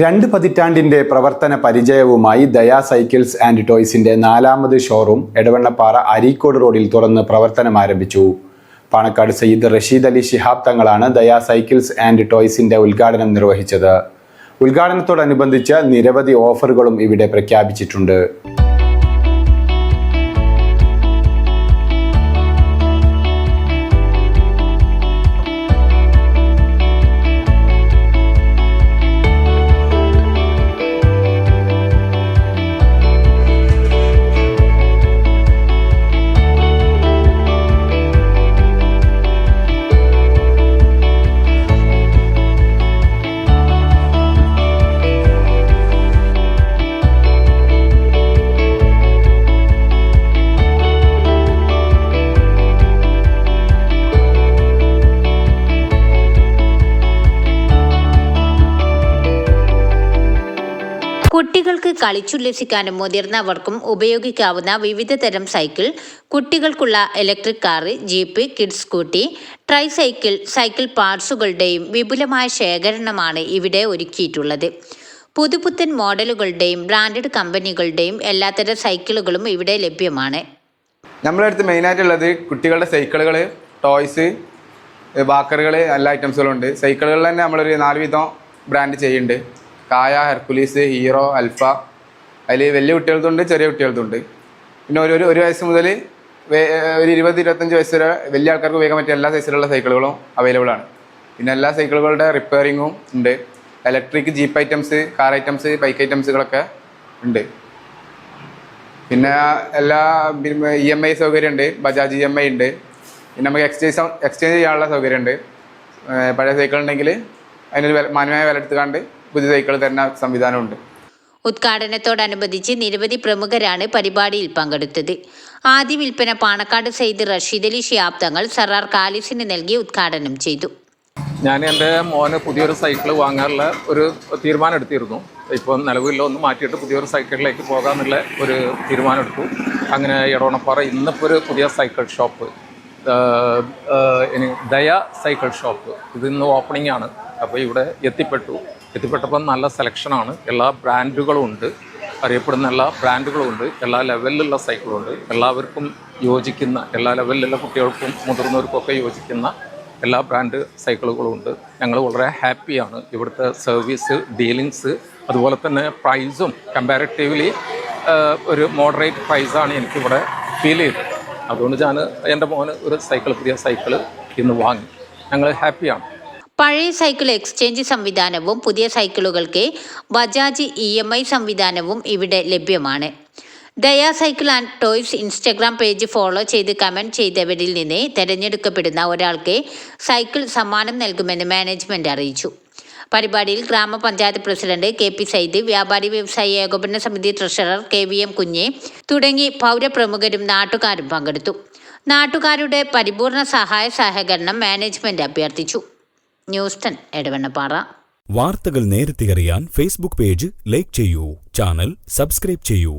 രണ്ട് പതിറ്റാണ്ടിന്റെ പ്രവർത്തന പരിചയവുമായി ദയാ cycles and ടോയ്സിന്റെ നാലാമത് ഷോറൂം എടവണ്ണപ്പാറ അരീക്കോട് റോഡിൽ തുറന്ന് പ്രവർത്തനം ആരംഭിച്ചു. പാണക്കാട് സയ്യിദ് റഷീദ് അലി ഷിഹാബ് തങ്ങളാണ് ദയാ സൈക്കിൾസ് ആൻഡ് ടോയ്സിന്റെ ഉദ്ഘാടനം നിർവഹിച്ചത്. ഉദ്ഘാടനത്തോടനുബന്ധിച്ച് നിരവധി ഓഫറുകളും ഇവിടെ പ്രഖ്യാപിച്ചിട്ടുണ്ട്. കുട്ടികൾക്ക് കളിച്ചുല്ലസിക്കാനും മുതിർന്നവർക്കും ഉപയോഗിക്കാവുന്ന വിവിധ തരം സൈക്കിൾ കുട്ടികൾക്കുള്ള electric car jeep kids scooty tricycle cycle പാർട്സുകളുടെയും വിപുലമായ ശേഖരണമാണ് ഇവിടെ ഒരുക്കിയിട്ടുള്ളത്. പുതുപുത്തൻ മോഡലുകളുടെയും ബ്രാൻഡഡ് കമ്പനികളുടെയും എല്ലാത്തരം സൈക്കിളുകളും ഇവിടെ ലഭ്യമാണ്. നമ്മുടെ അടുത്ത് മെയിനായിട്ടുള്ളത് കുട്ടികളുടെ സൈക്കിളുകൾ ടോയ്സ് ബാക്കറുകൾ എല്ലാ ഐറ്റംസുകളും ഉണ്ട് സൈക്കിളുകളിൽ തന്നെ നമ്മളൊരു നാല് വിധം ബ്രാൻഡ് ചെയ്യുന്നുണ്ട്. കായ ഹെർക്കുലീസ് ഹീറോ അൽഫ. അതിൽ വലിയ കുട്ടികൾക്കുണ്ട് ചെറിയ കുട്ടികൾക്കുണ്ട് പിന്നെ ഒരു ഒരു വയസ്സ് മുതൽ ഒരു ഇരുപത് ഇരുപത്തഞ്ച് വയസ്സ് വരെ വലിയ ആൾക്കാർക്ക് ഉപയോഗിക്കാൻ പറ്റിയ എല്ലാ സൈസിലുള്ള സൈക്കിളുകളും അവൈലബിൾ ആണ്. പിന്നെ എല്ലാ സൈക്കിളുകളുടെ റിപ്പയറിങ്ങും ഉണ്ട്. Electric jeep items car items bike ഐറ്റംസുകളൊക്കെ ഉണ്ട്. പിന്നെ എല്ലാ ഇ എം ഐ സൗകര്യം ഉണ്ട് ബജാജ് ഇ എം ഐ ഉണ്ട്. പിന്നെ നമുക്ക് എക്സ്ചേഞ്ച് എക്സ്ചേഞ്ച് ചെയ്യാനുള്ള സൗകര്യം ഉണ്ട്. പഴയ സൈക്കിൾ ഉണ്ടെങ്കിൽ അതിനൊരു മാന്യമായ വില എടുത്തുകൊണ്ട് പുതിയ സൈക്കിൾ തരുന്ന സംവിധാനമുണ്ട്. ഉദ്ഘാടനത്തോടനുബന്ധിച്ച് നിരവധി പ്രമുഖരാണ് പരിപാടിയിൽ പങ്കെടുത്തത്. ആദ്യ വിൽപ്പന പാണക്കാട് സെയ്ദ് റഷീദ് അലി ഷിയാബ് തങ്ങൾ സറാർ കാലിസിന് നൽകി ഉദ്ഘാടനം ചെയ്തു. ഞാൻ എന്റെ മോന് പുതിയൊരു സൈക്കിൾ വാങ്ങാനുള്ള ഒരു തീരുമാനം എടുത്തിരുന്നു ഇപ്പോൾ നിലവിലുള്ള ഒന്ന് മാറ്റിയിട്ട് പുതിയൊരു സൈക്കിളിലേക്ക് പോകാമെന്നുള്ള ഒരു തീരുമാനം എടുത്തു അങ്ങനെ എടവണപ്പാറ ഇന്നിപ്പോൾ ഒരു പുതിയ cycle shop Daya cycle shop. ഇത് ഇന്ന് ഓപ്പണിംഗ് ആണ്. അപ്പോൾ ഇവിടെ എത്തിപ്പെട്ടു. എത്തിപ്പെട്ടപ്പോൾ നല്ല സെലക്ഷനാണ് എല്ലാ ബ്രാൻഡുകളും ഉണ്ട്. അറിയപ്പെടുന്ന എല്ലാ ബ്രാൻഡുകളും ഉണ്ട്. എല്ലാ ലെവലിലുള്ള സൈക്കിളുണ്ട് എല്ലാവർക്കും യോജിക്കുന്ന എല്ലാ ലെവലിലുള്ള കുട്ടികൾക്കും മുതിർന്നവർക്കൊക്കെ യോജിക്കുന്ന എല്ലാ ബ്രാൻഡ് സൈക്കിളുകളും ഉണ്ട്. ഞങ്ങൾ വളരെ ഹാപ്പിയാണ് ഇവിടുത്തെ സർവീസ് ഡീലിങ്സ് അതുപോലെ തന്നെ പ്രൈസും കമ്പാരിറ്റീവ്ലി ഒരു മോഡറേറ്റ് പ്രൈസാണ് എനിക്കിവിടെ ഫീൽ ചെയ്തത്. അതുകൊണ്ട് ഞാൻ എന്റെ മോന് ഒരു സൈക്കിൾ പുതിയ സൈക്കിൾ ഇന്ന് വാങ്ങി. ഞങ്ങൾ ഹാപ്പിയാണ് പഴയ സൈക്കിൾ എക്സ്ചേഞ്ച് സംവിധാനവും പുതിയ സൈക്കിളുകൾക്ക് ബജാജ് ഇ എം ഐ സംവിധാനവും ഇവിടെ ലഭ്യമാണ്. Daya cycle and toys Instagram page follow ചെയ്ത് കമന്റ് ചെയ്തവരിൽ നിന്ന് തിരഞ്ഞെടുക്കപ്പെടുന്ന ഒരാൾക്ക് സൈക്കിൾ സമ്മാനം നൽകുമെന്ന് മാനേജ്മെന്റ് അറിയിച്ചു. പരിപാടിയിൽ ഗ്രാമപഞ്ചായത്ത് പ്രസിഡന്റ് കെ പി സൈദ് വ്യാപാരി വ്യവസായി ഏകോപന സമിതി ട്രഷറർ കെ വി എം കുഞ്ഞെ തുടങ്ങി പൗരപ്രമുഖരും നാട്ടുകാരും പങ്കെടുത്തു. നാട്ടുകാരുടെ പരിപൂർണ സഹായ സഹകരണം മാനേജ്മെന്റ് അഭ്യർത്ഥിച്ചു. News ten Edavannappara. വാർത്തകൾ നേരത്തെ അറിയാൻ ഫേസ്ബുക്ക് പേജ് ലൈക്ക് ചെയ്യൂ. ചാനൽ സബ്സ്ക്രൈബ് ചെയ്യൂ.